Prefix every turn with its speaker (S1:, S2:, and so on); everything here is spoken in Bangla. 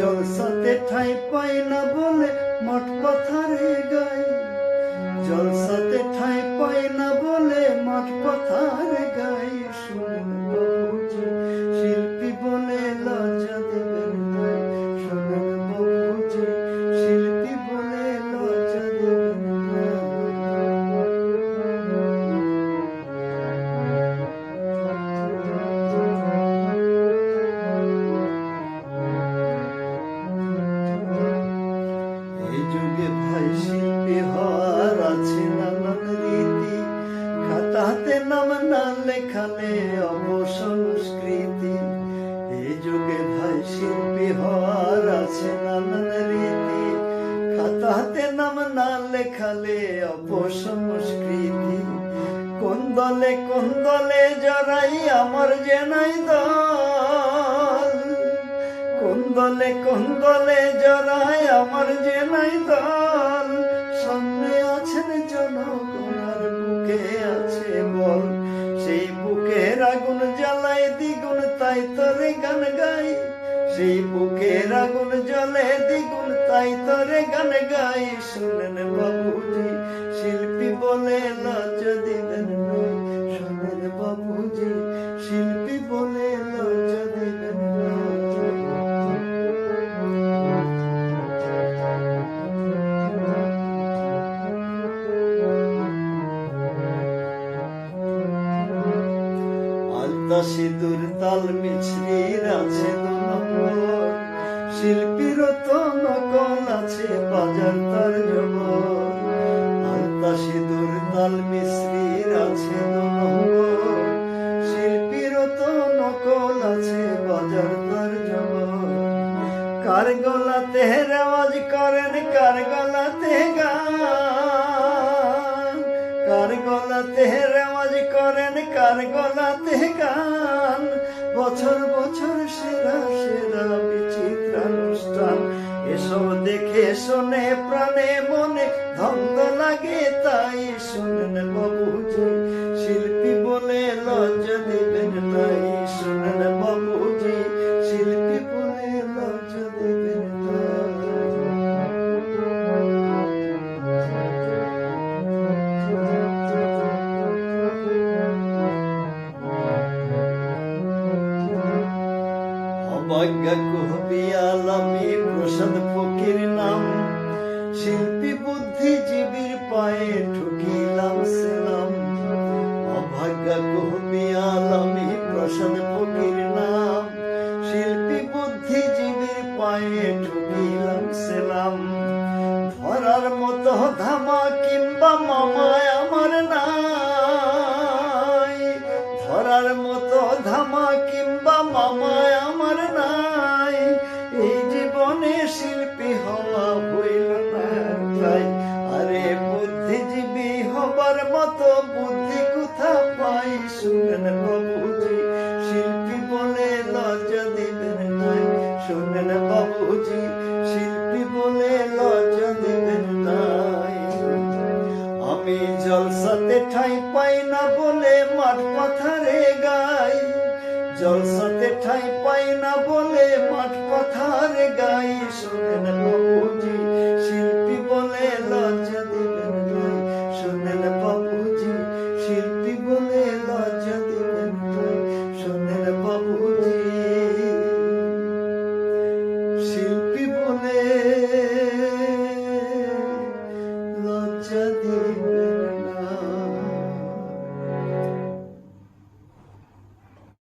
S1: জলসাতে ঠাই পাই না বলে মঠ পাথারে গাই। জলসাতে ঠাই পাই না বলে লেখালে অবসংস্কৃতি এই যুগে ভাই শিল্পী হওয়ার আছে নানান রীতি। খাতাতে নাম না লেখালে অপসংস্কৃতি। কোন দলে কোন দলে জড়াই আমার যে নাই দল? কোন দলে কোন দলে জড়াই আমার যে নাই দল? সামনে সেই বুকের আগুন জ্বালায় দ্বিগুণ, তাই তোরে গান গাই। সেই বুকের আগুন জ্বলে দ্বিগুণ, তাই তোরে গান গাই। শুনেন বাবুজি, শিল্পী বলে লজ্জ দিবেন সিঁদুর তাল মিছরির আছে শিল্পীর তো নকল আছে বাজার তার জবর। আলতা সিঁদুর তাল মিছরির আছে শিল্পীর তো নকল আছে বাজার তার জবর। কার গলাতে রেওয়াজ করেন, কার গলাতে গান? গলাতে রেওয়াজ করেন, কার গলাতে গান? বছর বছর সেরা সেরা বিচিত্র অনুষ্ঠান। এসব দেখে শোনে প্রাণে মনে ধন্দ লাগে, তাই শুনেন বাবুজি শিল্পী প্রসাদ ফকির নাম। শিল্পী বুদ্ধিজীবীর পায়ে ঠুকিলাম সেলাম। অভাগ্যা কবি আলামী প্রসাদ ফকির নাম। শিল্পী বুদ্ধিজীবীর পায়ে ঠুকিলাম সেলাম। ধরার মতো ধামা কিংবা মামায় আমার নাই। ধরার মতো ধামা কিংবা মামায় আরে বুদ্ধিজীবী হবার মতো বুদ্ধি কোথা পাই? শুনেন বাবুজি, শিল্পী বলে লজ্জা দিবেন নাই। শুনেন বাবুজি, শিল্পী বলে লজ্জা দিবেন নাই। আমি জলসাতে ঠাই পাই না বলে মাঠ পাথারে গাই। জলসাতে ঠাই পাই না বলে মাঠ পাথারে গাই।